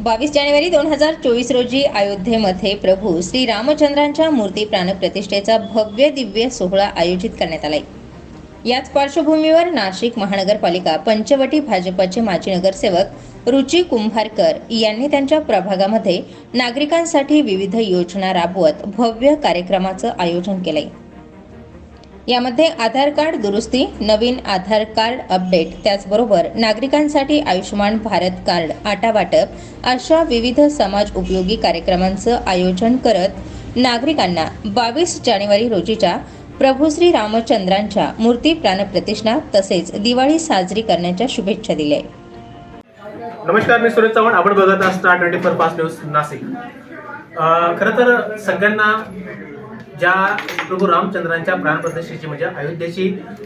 बावीस जानेवारी दोन हजार चोवीस रोजी अयोध्येमध्ये प्रभू श्री रामचंद्रांच्या मूर्ती प्राणप्रतिष्ठेचा भव्य दिव्य सोहळा आयोजित करण्यात आलाय. याच पार्श्वभूमीवर नाशिक महानगरपालिका पंचवटी भाजपचे माजी नगरसेवक रुची कुंभारकर यांनी त्यांच्या प्रभागामध्ये नागरिकांसाठी विविध योजना राबवत भव्य कार्यक्रमाचं आयोजन केलंय. यामध्ये आधार कार्ड दुरुस्ती नवीन आधार कार्ड अपडेट त्याचबरोबर नागरिकांसाठी आयुष्यमान भारत कार्ड आटा वाटप अशा विविध समाज उपयोगी कार्यक्रमांचं आयोजन करत नागरिकांना बावीस जानेवारी रोजीच्या प्रभू श्री रामचंद्रांच्या मूर्ती प्राणप्रतिष्ठा तसेच दिवाळी साजरी करण्याच्या शुभेच्छा दिल्या. नमस्कार मी सुरेश चव्हाण. आपण बघत आहात ट्वेंटी फोर पाच न्यूज नाशिक. खरं तर सगळ्यांना ज्या प्रभू रामचंद्रांच्या प्राणप्रतिष्ठेची म्हणजे अयोध्येची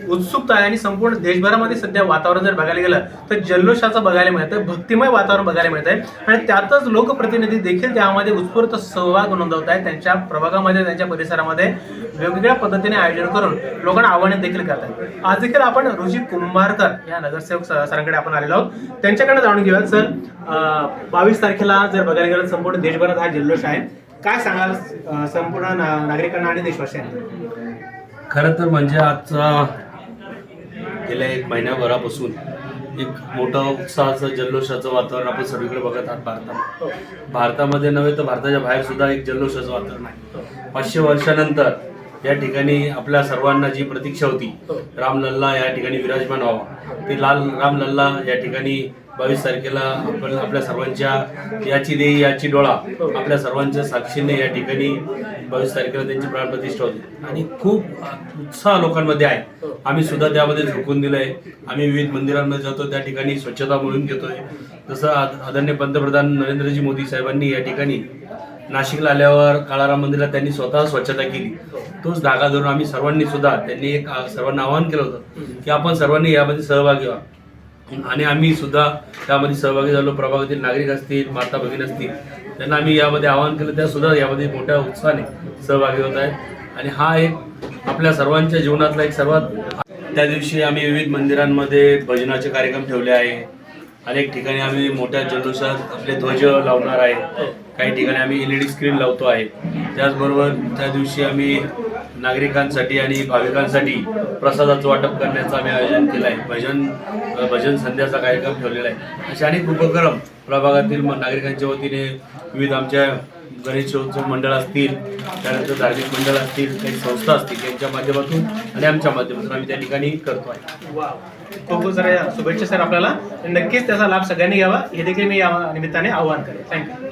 उत्सुकता आहे आणि संपूर्ण देशभरामध्ये सध्या वातावरण जर बघायला गेलं तर जल्लोषाचं बघायला मिळतं भक्तिमय वातावरण बघायला मिळत आहे आणि त्यातच लोकप्रतिनिधी देखील त्यामध्ये उत्स्फूर्त सहभाग नोंदवत आहेत. त्यांच्या प्रभागामध्ये त्यांच्या परिसरामध्ये वेगवेगळ्या पद्धतीने आयोजन करून लोकांना आव्हाने देखील करतात आज देखील आपण ऋषी कुंभारकर या नगरसेवक स- सरांकडे आपण आलेलो आहोत. त्यांच्याकडे जाणून घेऊयात सर बावीस तारखेला जर बघायला गेलं तर संपूर्ण देशभरात हा जल्लोष आहे. काय सांगाल संपूर्ण नागरिकांना आणि देशवासियांना? खरं तर म्हणजे आजचा गेल्या एक महिन्याभरापासून एक मोठं उत्साहाचं जल्लोषाचं वातावरण आपण सगळीकडे बघत आहात भारतात. भारतामध्ये नव्हे तर भारताच्या बाहेर सुद्धा एक जल्लोषाचं वातावरण आहे. पाचशे वर्षानंतर या ठिकाणी आपल्या सर्वांना जी प्रतीक्षा होती रामलल्ला या ठिकाणी विराजमान व्हावा. ती लाल रामलल्ला या ठिकाणी बावीस तारखेला आपण आपल्या सर्वांच्या याची देई याची डोळा आपल्या सर्वांच्या साक्षीने या ठिकाणी बावीस तारखेला त्यांची प्राणप्रतिष्ठा होती. आणि खूप उत्साह लोकांमध्ये आहे. आम्ही सुद्धा त्यामध्ये झोकून दिलंय. आम्ही विविध मंदिरांमध्ये जातो त्या ठिकाणी स्वच्छता मोहीम घेतोय. जसं आद- आदरणीय पंतप्रधान नरेंद्रजी मोदी साहेबांनी या ठिकाणी नाशिकला आल्यावर काळाराम मंदिरात त्यांनी स्वतः स्वच्छता केली. तोच धागा धरून आम्ही सर्वांनी सुद्धा त्यांनी एक सर्वांना आवाहन केलं होतं की आपण सर्वांनी यामध्ये सहभागी व्हा. आणि आम्ही सुद्धा त्यामध्ये सहभागी झालो. प्रभागातील नागरिक असतील माता भगिनी असतील त्यांना आम्ही यामध्ये आवाहन केलं. त्या सुद्धा यामध्ये मोठ्या उत्साहाने सहभागी होत आहेत. आणि हा एक आपल्या सर्वांच्या जीवनातला एक सर्वात त्या दिवशी आम्ही विविध मंदिरांमध्ये भजनाचे कार्यक्रम ठेवले आहे. अनेक ठिकाणी आम्ही मोठ्या जल्लोषात आपले ध्वज लावणार आहे. काही ठिकाणी आम्ही एल ई डी स्क्रीन लावतो आहे. त्याचबरोबर त्या दिवशी आम्ही नागरिकांसाठी आणि भाविकांसाठी प्रसादाचं वाटप करण्याचं आम्ही आयोजन केलं आहे. भजन भजन संध्याचा कार्यक्रम ठेवलेला आहे. असे अनेक उपक्रम प्रभागातील नागरिकांच्या वतीने विविध आमच्या गणेशोत्सव मंडळ असतील त्यानंतर धार्मिक मंडळ असतील काही संस्था असतील यांच्या माध्यमातून आणि आमच्या माध्यमातून आम्ही त्या ठिकाणी करतो आहे. खूप खूप साऱ्या शुभेच्छा सर आपल्याला. नक्कीच त्याचा लाभ सगळ्यांनी घ्यावा. हे देखील मी या निमित्ताने आवाहन करेन. थँक्यू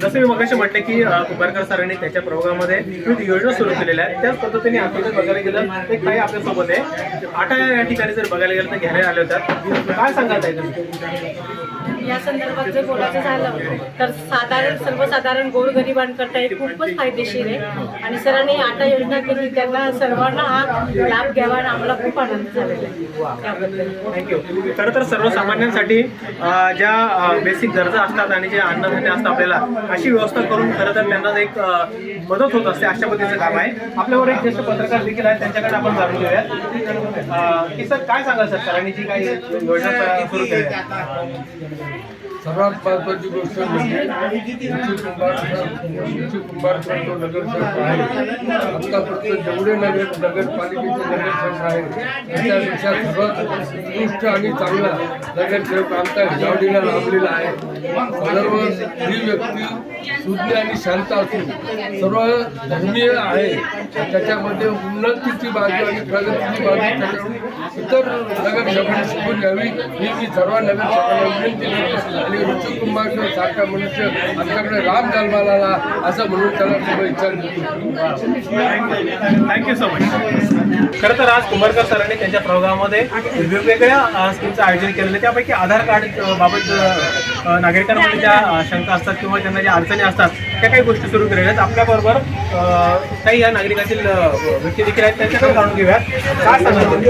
जसं मी मगाशी म्हटलं की कुंभारकर सरांनी त्याच्या प्रोग्राममध्ये विविध योजना सुरू केलेल्या आहेत. त्याच पद्धतीने आपण जर बघायला गेलं ते काही आपल्यासोबत आहे. आटा या ठिकाणी जर बघायला गेलं तर घ्यायला आले होतात. काय सांगायचं आहे तुम्ही या संदर्भात जर बोलायचं झालं तर साधारण सर्वसाधारण गोरगरिबांकरता हे खूपच फायदेशीर आहे. आणि सरांनी आटा योजना केली त्यांना सर्वांना हा लाभ घ्यावा आणि आम्हाला खूप आनंद झालेला आहे. त्याबद्दल. थँक्यू खरं तर सर्वसामान्यांसाठी ज्या बेसिक गरजा असतात आणि जे अन्नधान्य असतं आपल्याला अशी व्यवस्था करून खरं तर त्यांना एक मदत होत असते अशा पद्धतीचं काम आहे. आपल्यावर एक ज्येष्ठ पत्रकार देखील आहेत त्यांच्याकडे आपण जाणून घेऊयात. की सर काय सांगाल सर सरांनी जी काही योजना सुरू केली Ready? सर्वात महत्वाची गोष्ट म्हणजे ऋषी कुंभार नगरसेवक आहे आतापर्यंत जेवढे नगर नगरपालिकेचे नगरसेवक आहेत त्याच्यापेक्षा सर्वात उत्कृष्ट आणि चांगला नगरसेवक आमचा हिजावडीला लाभलेला आहे. सर्व ही व्यक्ती शुद्ध आणि शांत असून सर्व धर्मीय आहे त्याच्यामध्ये उन्नतीची बाजू आणि प्रगतीची बाजू त्याच्याकडून इतर नगरसेवकांनी शिकून घ्यावी ही मी सर्व नगरसेवकांना विनंती करतो. आणि ऋषी कुंभारकर सारखा मनुष्य आमच्याकडे राम जन्माला आला असं म्हणून त्याला शुभेच्छा थँक्यू सो मच खरं तर आज कुंभारकर सरांनी त्यांच्या प्रोग्राममध्ये वेगवेगळ्या स्कीमचं आयोजन केलेलं आहे. त्यापैकी आधार कार्ड बाबत नागरिकांमध्ये ज्या शंका असतात किंवा त्यांना ज्या अडचणी असतात त्या काही गोष्टी सुरू केलेल्या आहेत. आपल्याबरोबर काही या नागरिकातील व्यक्ती देखील आहेत. त्यांच्याकडे जाणून घेऊयात. काय सांगाल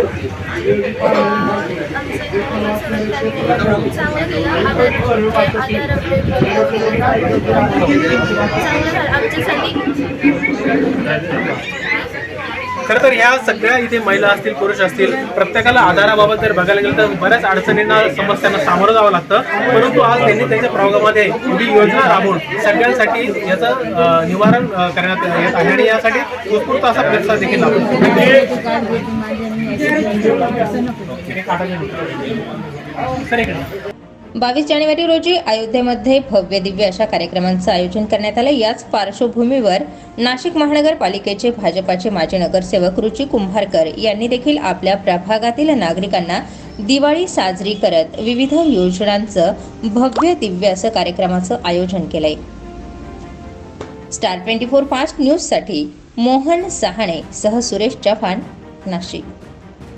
खरं तर ह्या सगळ्या इथे महिला असतील पुरुष असतील प्रत्येकाला आधाराबाबत जर बघायला गेलं तर बऱ्याच अडचणींना समस्यांना सामोरं जावं लागतं. परंतु आज त्यांनी त्यांच्या प्रयोगामध्ये ही योजना राबवून सगळ्यांसाठी याचं निवारण करण्यात येत आहे. आणि यासाठी उत्स्फूर्त असा प्रतिसाद देखील लाभतो बावीस जानेवारी रोजी अयोध्येमध्ये भव्य दिव्य अशा कार्यक्रमांचं आयोजन करण्यात आलं. याच पार्श्वभूमीवर नाशिक महानगरपालिकेचे भाजपाचे माजी नगरसेवक रुची कुंभारकर यांनी देखील आपल्या प्रभागातील नागरिकांना दिवाळी साजरी करत विविध योजनांचं भव्य दिव्य असं कार्यक्रमाचं आयोजन केलंय. स्टार ट्वेंटी फोर फास्ट न्यूजसाठी मोहन सहाणे सह सुरेश चव्हाण नाशिक.